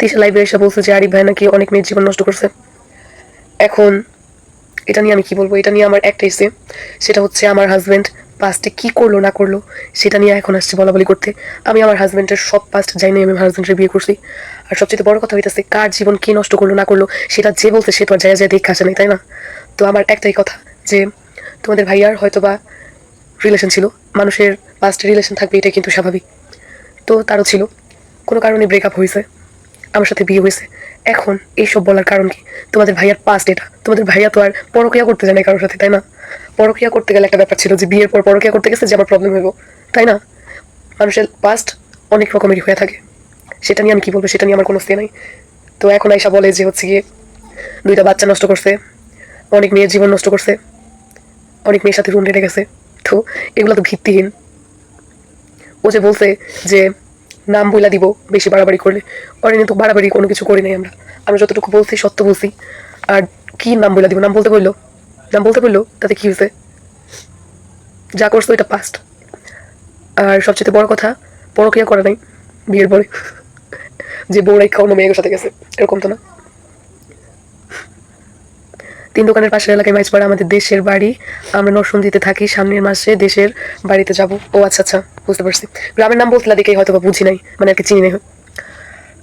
তিশা লাইভে এসে বলছে যে আরিফ ভাই নাকি অনেক মেয়ের জীবন নষ্ট করছে। এখন এটা নিয়ে আমি কি বলব? এটা নিয়ে আমার একটাই সে সেটা হচ্ছে আমার হাজব্যান্ড পাস্টে কি করল, না করল, সেটা নিয়ে এখন আসছে বলা বলি করতে। আমি আমার হাজব্যান্ডের সব পাস্ট যাই নিয়ে আমি হাজব্যান্ডের বিয়ে করছি। আর সবচেয়ে বড় কথা হইতেছে, কার জীবন কি নষ্ট করল, না করল, সেটা যে বলছে সে তো আর যায় যায় দেখে আসে নাই, তাই না? তো আমার একটাই কথা যে, তোমাদের ভাইয়ার হয়তো বা রিলেশন ছিল, মানুষের পাস্টে রিলেশন থাকবে এটা কিন্তু স্বাভাবিক। তো তারও ছিল। কোনো কারণে ব্রেকআপ হয়েছে আমার সাথে বিয়ে হয়েছে। এখন এইসব বলার কারণ কি? তোমাদের ভাইয়ার পাস্ট এটা। তোমাদের ভাইয়া তো আর পরক্রিয়া করতে জানে কারোর সাথে, তাই না? পরক্রিয়া করতে গেলে একটা ব্যাপার ছিল যে বিয়ের পর পরক্রিয়া করতে গেছে যে আমার প্রবলেম হইব, তাই না? মানুষের পাস্ট অনেক রকমেরই হয়ে থাকে। সেটা নিয়ে আমি কি বলব? সেটা নিয়ে আমার কোনো সে নাই। তো এখন আইসা বলে যে হচ্ছে গিয়ে দুইটা বাচ্চা নষ্ট করছে, অনেক মেয়ের জীবন নষ্ট করছে, অনেক মেয়ের সাথে রুম রেটে গেছে। তো এগুলো তো ভিত্তিহীন। ও যে বলছে যে নাম বইলা দিব, বেশি বাড়াবাড়ি করলে। ওরা তো বাড়াবাড়ি, কোনো কিছু করি নাই আমরা। আমরা যতটুকু বলছি, সত্য বলছি। আর কি নাম বইলা দিব? নাম বলতে বলল? নাম বলতে বলল? তাতে কি হয়েছে যা করছ এটা পাস্ট আর সবচেয়ে বড় কথা, পরক্রিয়া করা নাই, বিয়ের পরে। যে বউ রেখা অন্য মেয়ের সাথে গেছে, এরকম তো না? তিন দোকানের পাশের এলাকায় মাইজপাড়া আমাদের দেশের বাড়ি। আমরা নরসন্দিতে থাকি, সামনের মাসে দেশের বাড়িতে যাব। ও আচ্ছা আচ্ছা বুঝতে পারছি। গ্রামের নাম বলতে দেখেই হয়তো বা বুঝি নাই মানে আর কি চিনি নাই।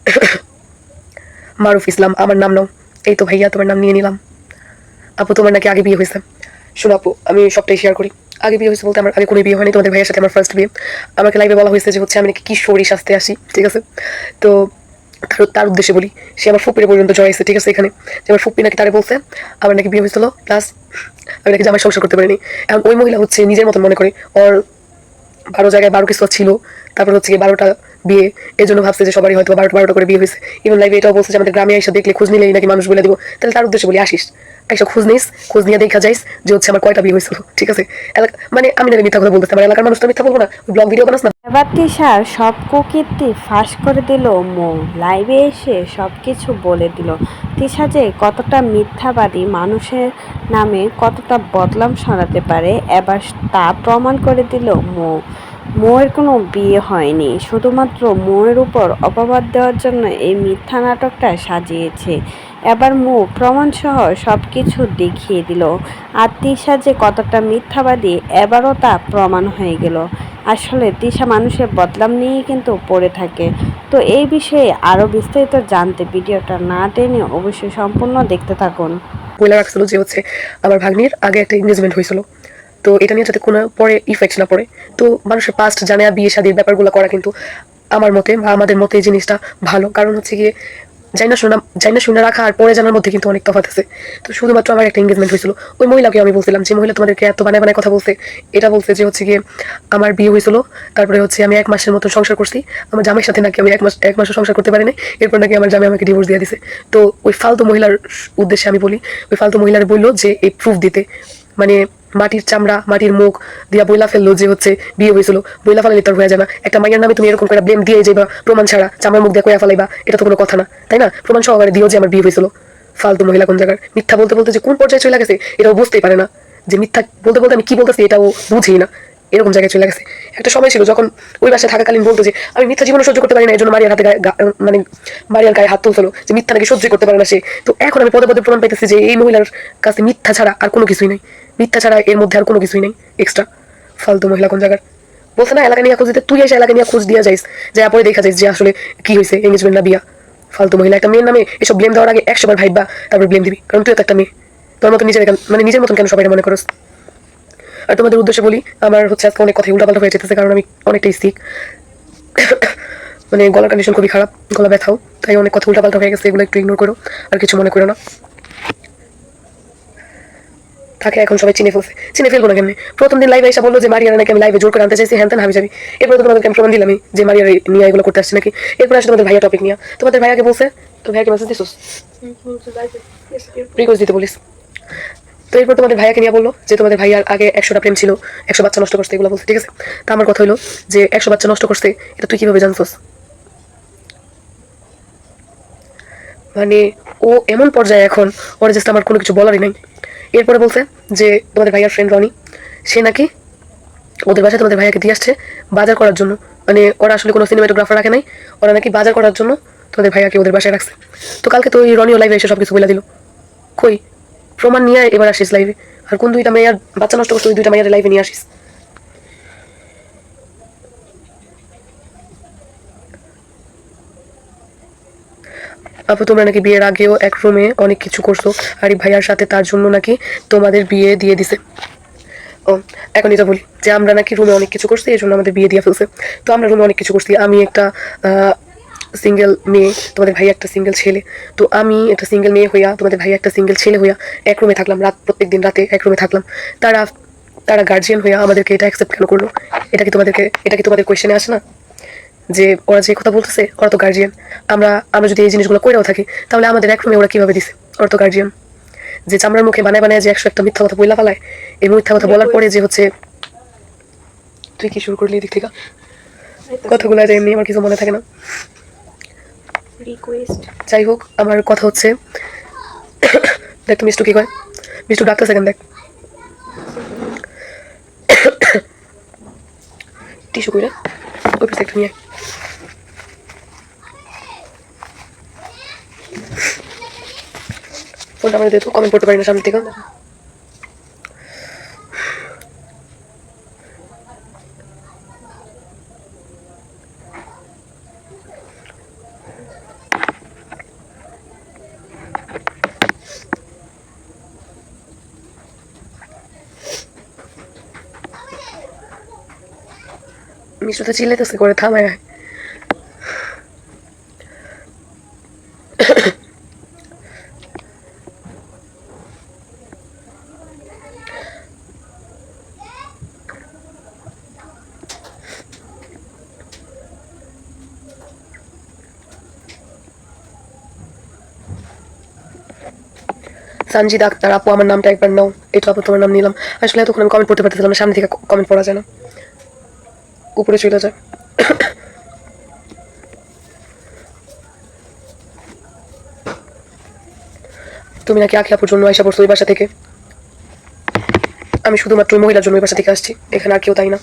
মারুফ ইসলাম, আমার নাম নাও। এই তো ভাইয়া, তোমার নাম নিয়ে নিলাম। আপু, তোমার নাকি আগে বিয়ে হয়েছে? শোনো আপু, আমি সবটাই শেয়ার করি। আগে বিয়ে হয়েছে বলতে আমার, আগে কোনো বিয়ে হয়নি, তোমাদের ভাইয়ের সাথে আমার ফার্স্ট বিয়ে। আমাকে লাইভে বলা হয়েছে যে হচ্ছে আমি নাকি কিশোরী সাজতে আসি, ঠিক আছে? তো তার তার উদ্দেশ্যে বলি, সে আমার ফুপির পর্যন্ত জড়াইছে ঠিক আছে, এখানে। যে আমার ফুপি নাকি তারে বলছে, আমার নাকি বিয়ে হয়েছিল, প্লাস আমি নাকি জামাই সংসার করতে পারিনি। এখন ওই মহিলা হচ্ছে নিজের মতন মনে করে, ওর বারো জায়গায় বারো কিছু ছিল, তারপর হচ্ছে গিয়ে বারোটা বিয়ে এই জন্য ভাবছে যে সবারই হয়তো বারোটা বারোটা করে বিয়ে হয়েছে। ইভেন লাইভে এটাও বলছে যে আমাদের গ্রামে এসে দেখলে খোঁজ নিলেই নাকি মানুষ বলে দিব। তাহলে তার উদ্দেশ্যে বলি, আসিস এসে খোঁজ নিস, খোঁজ নিয়ে দেখা যাইস যে হচ্ছে আমার কয়টা বিয়ে হয়েছিল, ঠিক আছে? এলাকা মানে আমি না মিথ্যা কথা বলতেছি, আমার এলাকার মানুষ তো মিথ্যা বলব না ব্লগ ভিডিও বানাস না। এবার তিশার সব কুকীর্তি ফাঁস করে দিল মো। লাইভে এসে সব কিছু বলে দিল। তিশা যে কতটা মিথ্যাবাদী মানুষের নামে কতটা বদলাম সরাতে পারে, এবার তা প্রমাণ করে দিল মো। মোয়ের কোনো বিয়ে হয়নি, শুধুমাত্র মোয়ের উপর অপবাদ দেওয়ার জন্য এই মিথ্যা নাটকটা সাজিয়েছে। এবার মো প্রমাণসহ সব কিছু দেখিয়ে দিল। আর তিশা যে কতটা মিথ্যাবাদী, এবারও তা প্রমাণ হয়ে গেল। আসলে তিশা মানুষের বদলাম নিয়েই কিন্তু পড়ে থাকে। তো এই বিষয়ে আরও বিস্তারিত জানতে ভিডিওটা না টেনে অবশ্যই সম্পূর্ণ দেখতে থাকুন। বলে রাখছিল যে হচ্ছে আমার ভাগ্নির আগে একটা এঙ্গেজমেন্ট হয়েছিল। তো এটা নিয়ে যাতে কোনো পরে ইফেক্ট না পড়ে। তো মানুষের পাস্ট জানে, বিয়ে, শাদির ব্যাপারগুলো করা কিন্তু আমার মতে বা আমাদের মতে এই জিনিসটা ভালো। কারণ হচ্ছে গিয়ে যাই না শোনা যাই না শুনে রাখা আর পরে জানার মধ্যে কিন্তু অনেক তফাৎ আছে। তো শুধুমাত্র আমার একটা এঙ্গেজমেন্ট হয়েছিল। ওই মহিলাকে আমি বলছিলাম যে, মহিলা, তোমাদেরকে এত বানায় বানায় কথা বলছে। এটা বলছে যে, হচ্ছে গিয়ে আমার বিয়ে হয়েছিল। তারপরে হচ্ছে আমি এক মাসের মতো সংসার করছি। আমার জামাইয়ের সাথে নাকি আমি এক মাস, এক মাসও সংসার করতে পারিনি। এরপর নাকি আমার জামাই আমাকে ডিভোর্স দিয়ে দিছে। তো ওই ফালতু মহিলার উদ্দেশ্যে আমি বলি, ওই ফালতু মহিলার বলল যে, এই প্রুফ দিতে। মানে মাটির চামড়া, মাটির মুখ দিয়া বইলা ফেলল যে হচ্ছে বিয়ে হয়েছিল। বইলা ফেলালে তোর হয়ে যাবে। একটা মাইয়ের নামে তুমি এরকম করে ব্লেম দিয়ে যাইবা। প্রমাণ ছাড়া চামড়ার মুখ দিয়ে কয়া ফেলাইবা, এটা তো কোনো কথা না। তাই না? প্রমাণ সহকারে দিও যে আমার বিয়ে হয়েছিল। ফালতু মহিলা কোন জায়গার? মিথ্যা বলতে বলতে যে কোন পর্যায়ে চলে গেছে, এটাও বুঝতেই পারে না। যে মিথ্যা বলতে বলতে আমি কি বলতেছি, এটাও বুঝি না। এরকম জায়গায় চলে গেছে। একটা সময় ছিল যখন ওই বাসায় থাকাকালীন বলতো যে, আমি মিথ্যা জীবনে সহ্য করতে পারি না এই জন্য মারিয়ার হাতে গায়ে মানে মারিয়ার গায়ে হাত তুলছিল যে, মিথ্যা নাকি সহ্য করতে পারে না সে। তো এখন আমি পদে পদে প্রমাণ পাইতেছি যে, এই মহিলার কাছে মিথ্যা ছাড়া আর কোনো কিছুই নেই। মিথ্যা ছাড়া এর মধ্যে আর কোনো কিছুই নেই। এক্সট্রা ফালতু মহিলা কোন জায়গার? বলছে, না, এলাকা নিয়ে খোঁজ দিতে, তুই এসে এলাকা নিয়ে খোঁজ দিয়ে যাইস। যে পরে দেখা যাইস যে, আসলে কি হয়েছে এঙ্গেজমেন্ট না বিয়া ফালতু মহিলা, একটা মেয়ের নামে এসব ব্লেম দেওয়ার আগে একশো বার ভাইবা, তারপর ব্লেম দিবি। কারণ তুই তো একটা মেয়ে। তোর মতো নিজের মানে নিজের মতন কেন সবাই মনে করস? আর তোমাদের উদ্দেশ্যে বলি আমার হচ্ছে আজকে অনেক কথাই উল্টাপাল্টা হয়ে যেতেছে কারণ আমি অনেকটাই সিক মানে গলার কন্ডিশন খুবই খারাপ গলা ব্যথাও তাই অনেক কথা উল্টাপাল্টা হয়ে গেছে এগুলো একটু ইগনোর করো আর কিছু মনে করো না। তাকে এখন সবাই চিনে ফেলছে। চিনে ফেলব না কেন প্রথম দিন লাইভে এসে বলল যে মারিয়ার নাকি আমি লাইভে জোর করে আনতে চাইছি। হ্যান হাবি যাবি। এরপরে তো তোমাদেরকে আমি প্রমাণ দিলামই যে মারিয়ার নিয়ে এগুলো করতে আসছে নাকি? এরপরে আসলে তোমাদের ভাইয়া টপিক নিয়ে। তোমাদের ভাইয়াকে বলছে তো ভাইয়াকে মেসেজ দিছোস? রিকোয়েস্ট দিতে বলিস। তো এরপর তোমাদের ভাইয়াকে নিয়ে বলল যে তোমাদের ভাইয়ার আগে একশোটা প্রেম ছিল, একশো বাচ্চা নষ্ট করছে, এগুলো বলছে, ঠিক আছে? তা আমার কথা হলো যে একশো বাচ্চা নষ্ট করছে, এটা তুই কীভাবে জানছোস? মানে ও এমন পর্যায়ে এখন, ওর জাস্ট আমার কোনো কিছু বলারই নাই। এরপরে বলছে যে তোমাদের ভাইয়ার ফ্রেন্ড রনি, সে নাকি ওদের বাসায় তোমাদের ভাইয়াকে দিয়ে আসছে বাজার করার জন্য। মানে ওরা আসলে কোনো সিনেমাটোগ্রাফার রাখে নাই, ওরা নাকি বাজার করার জন্য তোমাদের ভাইয়াকে ওদের বাসায় রাখছে। তো কালকে তো ওই রনিও লাইভে এসে সব কিছু বলে দিল। কই? প্রমাণ নিয়ে এবার আসিস লাইভে আর কোন দুইটা মেয়ের বাচ্চা নষ্ট করছে, ওই দুইটা মেয়ের লাইভে নিয়ে আসিস। আপু, তোমরা নাকি বিয়ের আগেও এক রুমে অনেক কিছু করছ আরিফ ভাইয়ার সাথে তার জন্য নাকি তোমাদের বিয়ে দিয়ে দিছে। ও, এখন এটা বলি যে আমরা নাকি রুমে অনেক কিছু করছি, এই জন্য আমাদের বিয়ে দিয়ে ফেলছে। তো আমরা রুমে অনেক কিছু করছি, আমি একটা সিঙ্গেল মেয়ে, তোমাদের ভাই একটা সিঙ্গেল ছেলে। তো আমি একটা সিঙ্গেল মেয়ে হইয়া, তোমাদের ভাই একটা সিঙ্গেল ছেলে হইয়া এক রুমে থাকলাম, রাত প্রত্যেক দিন রাতে এক রুমে থাকলাম। তারা তারা গার্জিয়ান হইয়া আমাদেরকে এটা অ্যাকসেপ্ট কেন করল? এটা কি তোমাদেরকে এটা কি তোমাদের কোয়েশ্চেনে আসে না? যে ওরা যে কথা বলতেছে, ওরা তো গার্জিয়ান আমরা আমরা যদি এই জিনিসগুলো করেও থাকি, তাহলে আমাদের এক রুমে ওরা কীভাবে দিছে? ওরা তো গার্জিয়ান যে চামড়ার মুখে বানায় বানায় যে একশো একটা মিথ্যা কথা বইলা পালায় এই মিথ্যা কথা বলার পরে যে হচ্ছে তুই কি শুরু করলি এদিক থেকে? কথাগুলো এমনি আমার কিছু মনে থাকে না। রিকোয়েস্ট যাই হোক আমার কথা হচ্ছে, দেখ তো মিষ্টু কি কয়? মিষ্টু ডাক্তার সেকেন্ড দেখ। টিস্যু কইরা ওই পাশে একটা নিয়ে। ফোনটা আমাদের দিয়ে তো কমেন্ট করতে পারি না সামনে থেকে মিষ্টু তো চিল্লাইতেছে করে থামায় সানজি ডাক্তার আপু আমার নামটা একবার নাও এটা আপু তোমার নাম নিলাম আসলে এতক্ষণ আমি কমেন্ট পড়তে পারতেছিলাম সামনে থেকে কমেন্ট পড়া যায় না উপরে চলে যায় তুমি নাকি আখি আপুর জন্য আইসা পড়ছো ওই বাসা থেকে? আমি শুধুমাত্র মহিলার জন্য ওই বাসা থেকে আসছি, এখানে আর কেউ তাই না।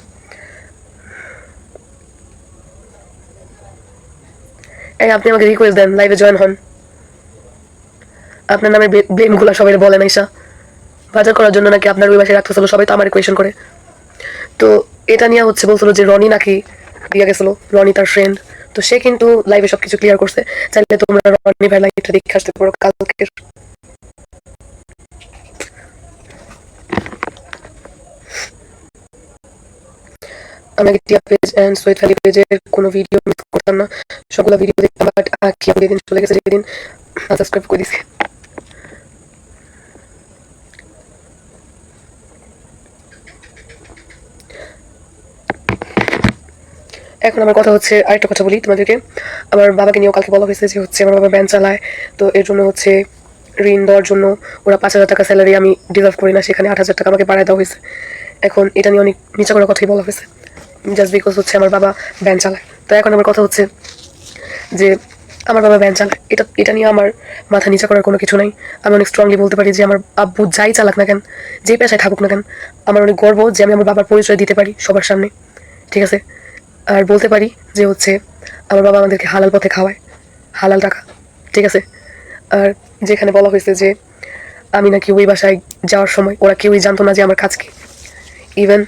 এই, আপনি আমাকে রিকোয়েস্ট দেন লাইভে জয়েন হন। আপনার নামে ব্লেমগুলো সবাই বলেন আইসা বাজার করার জন্য নাকি আপনার ওই বাসায় রাখতে সবাই, তো আমার কোয়েশন করে। তো এটা নিয়ে হচ্ছে বলছিল যে রনি নাকি দিয়ে গেছিল, রনি তার ফ্রেন্ড তো সে কিন্তু লাইভে সবকিছু ক্লিয়ার করছে। চাইলে তোমরা রনি ভাই লাইভটা দেখে আসতে পারো কালকের। আমি আগে টিয়া পেজ অ্যান্ড ফ্যালি পেজের কোনো ভিডিও মিস করতাম না। সবগুলো ভিডিও দেখতাম বাট যেদিন চলে গেছে যেদিন। সাবস্ক্রাইব করে দিছি। এখন আমার কথা হচ্ছে আরেকটা কথা বলি তোমাদেরকে। আমার বাবাকে নিয়েও কালকে বলা হয়েছে যে হচ্ছে আমার বাবা ব্যান চালায়। তো এর জন্য হচ্ছে ঋণ দেওয়ার জন্য ওরা পাঁচ হাজার টাকা স্যালারি আমি ডিজার্ভ করি না, সেখানে আট হাজার টাকা আমাকে বাড়ায় দেওয়া হয়েছে। এখন এটা নিয়ে অনেক নিচা করার কথাই বলা হয়েছে জাস্ট বিকজ হচ্ছে আমার বাবা ব্যান চালায়। তো এখন আমার কথা হচ্ছে যে আমার বাবা ব্যান চালায়। এটা এটা নিয়ে আমার মাথা নিচা করার কোনো কিছু নাই। আমি অনেক স্ট্রংলি বলতে পারি যে আমার আব্বু যাই চালাক না কেন যেই পেশায় থাকুক না কেন, আমার অনেক গর্ব যে আমি আমার বাবার পরিচয় দিতে পারি সবার সামনে। ঠিক আছে? আর বলতে পারি যে হচ্ছে, আমার বাবা আমাদেরকে হালাল পথে খাওয়ায়। হালাল টাকা, ঠিক আছে? আর যেখানে বলা হয়েছে যে, আমি নাকি ওই বাসায় যাওয়ার সময় ওরা কেউই জানতো না যে আমার কাজ কি। ইভেন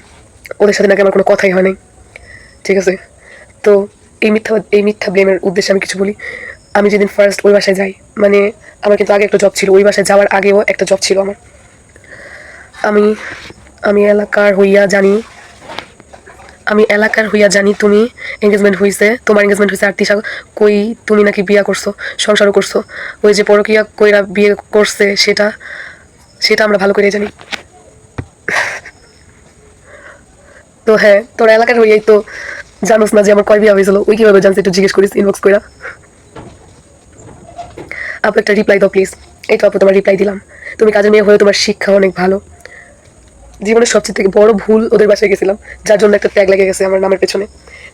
ওদের সাথে নাকি আমার কোনো কথাই হয় নাই। ঠিক আছে? তো এই মিথ্যা এই মিথ্যা ব্লেমের উদ্দেশ্যে আমি কিছু বলি। আমি যেদিন ফার্স্ট ওই বাসায় যাই মানে আমার কিন্তু আগে একটা জব ছিল, ওই বাসায় যাওয়ার আগেও একটা জব ছিল আমার। আমি আমি এলাকার হইয়া জানি আমি এলাকার হইয়া জানি তুমি এঙ্গেজমেন্ট হইছে, তোমার এঙ্গেজমেন্ট হইছে আর তিশা কই তুমি নাকি বিয়া করছ, সংসারও করছ। ওই যে পরকিয়া কইরা বিয়ে করছে সেটা সেটা আমরা ভালো করে জানি। তো হ্যাঁ তোর এলাকার হইয়াই তো জানোস না যে আমার কয় বিয়া হয়েছিল ওই কীভাবে জানছে একটু জিজ্ঞেস করিস ইনবক্স কইরা। আপু, একটা রিপ্লাই দাও প্লিজ এই তো আপু, তোমার রিপ্লাই দিলাম। তুমি কাজের মেয়ে হয়ে তোমার শিক্ষা অনেক ভালো। জীবনের সবচেয়ে থেকে বড় ভুল ওদের বাসায় গেছিলাম, যার জন্য একটা ট্যাগ লেগে গেছে আমার নামের পেছনে।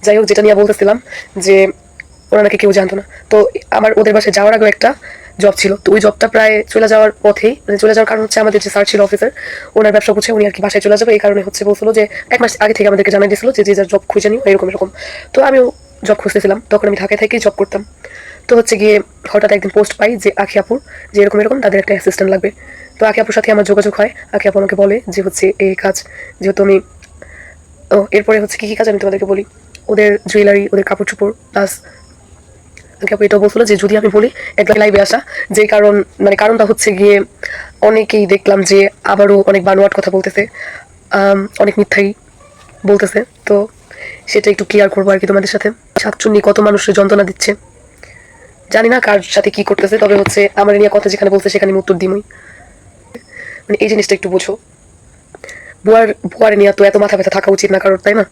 যাই হোক, যেটা নিয়ে বলতেছিলাম যে ওরা নাকি কেউ জানতো না। তো আমার ওদের বাসায় যাওয়ার আগেও একটা জব ছিল। তো ওই জবটা প্রায় চলে যাওয়ার পথেই মানে চলে যাওয়ার কারণ হচ্ছে আমাদের যে স্যার ছিল অফিসার ওনার ব্যবসা করছে, উনি আর কি বাসায় চলে যাবে। এই কারণে হচ্ছে বলছিল যে এক মাস আগে থেকে আমাদেরকে জানাই দিয়েছিল যে যে যার জব খুঁজে নিও, এরকম এরকম। তো আমিও জব খুঁজতেছিলাম। তখন আমি ঢাকায় থেকেই জব করতাম। তো হচ্ছে গিয়ে হঠাৎ একদিন পোস্ট পাই যে আখিয়াপুর যে এরকম এরকম, তাদের একটা অ্যাসিস্ট্যান্ট লাগবে। তো আখি আপুর সাথে আমার যোগাযোগ হয়। আখি আপু আমাকে বলে যে হচ্ছে এই কাজ যেহেতু আমি, ও, এরপরে হচ্ছে কি কি কাজ আমি তোমাদেরকে বলি। ওদের জুয়েলারি ওদের কাপড় চোপড় প্লাস আগে আপু এটাও বলছিল যে যদি আমি বলি একদম লাইভে আসা। যে কারণ মানে কারণটা হচ্ছে গিয়ে অনেকেই দেখলাম যে আবারও অনেক বানোয়াট কথা বলতেছে অনেক মিথ্যাই বলতেছে। তো সেটা একটু ক্লিয়ার করব আর কি তোমাদের সাথে। শাকচুন্নি কত মানুষের যন্ত্রণা দিচ্ছে? জানি না কার সাথে কি করতেছে, তবে হচ্ছে আমার নিয়ে কথা যেখানে বলছে সেখানে আমি উত্তর দিমই। মানে এই জিনিসটা একটু বোঝো। বুয়ার বুয়ারে নিয়ে তো এত মাথা ব্যথা থাকা উচিত না কারোর, তাই না?